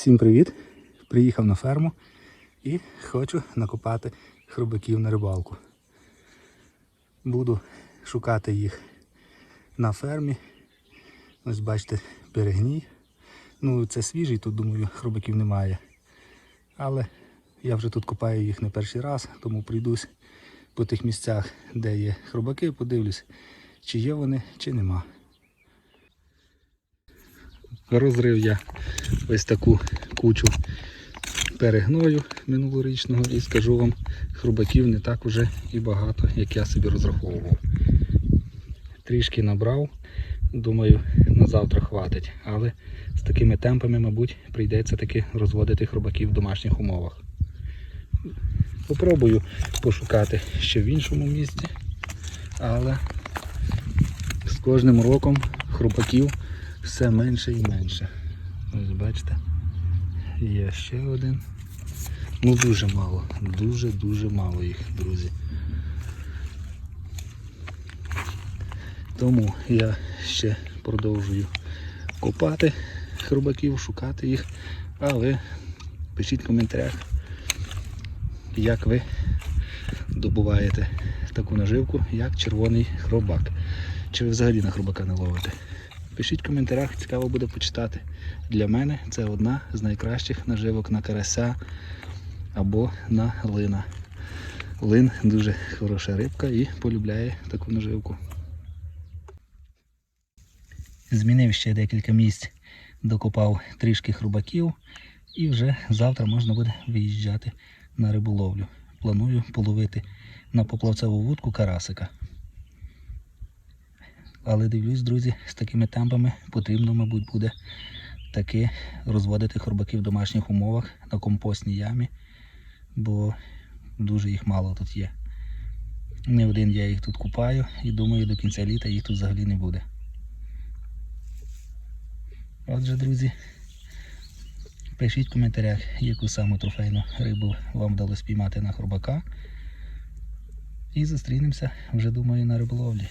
Всім привіт! Приїхав на ферму і хочу накопати хробаків на рибалку. Буду шукати їх на фермі. Ось бачите, перегній. Ну, це свіжий, тут думаю, хробаків немає. Але я вже тут копаю їх не перший раз, тому прийдусь по тих місцях, де є хробаки, подивлюсь, чи є вони, чи нема. Розрив я ось таку кучу перегною минулорічного і скажу вам, хрубаків не так уже і багато, як я собі розраховував. Трішки набрав, думаю, на завтра хватить, але з такими темпами, мабуть, прийдеться таки розводити хрубаків в домашніх умовах. Попробую пошукати ще в іншому місці, але з кожним роком хрубаків все менше і менше. Ось бачите, є ще один. Ну дуже мало, дуже-дуже мало їх, друзі. Тому я ще продовжую копати хрубаків, шукати їх, а ви пишіть в коментарях, як ви добуваєте таку наживку, як червоний хробак. Чи ви взагалі на хробака не ловите? Пишіть в коментарях, цікаво буде почитати. Для мене це одна з найкращих наживок на карася або на лина. Лин дуже хороша рибка і полюбляє таку наживку. Змінив ще декілька місць, докопав трішки хрубаків і вже завтра можна буде виїжджати на риболовлю. Планую половити на поплавцеву вудку карасика. Але дивлюсь, друзі, з такими темпами потрібно, мабуть, буде таки розводити хробаків в домашніх умовах на компостній ямі, бо дуже їх мало тут є. Не один я їх тут купаю і думаю, до кінця літа їх тут взагалі не буде. Отже, друзі, пишіть в коментарях, яку саму трофейну рибу вам вдалося спіймати на хробака. І зустрінемося вже думаю на риболовлі.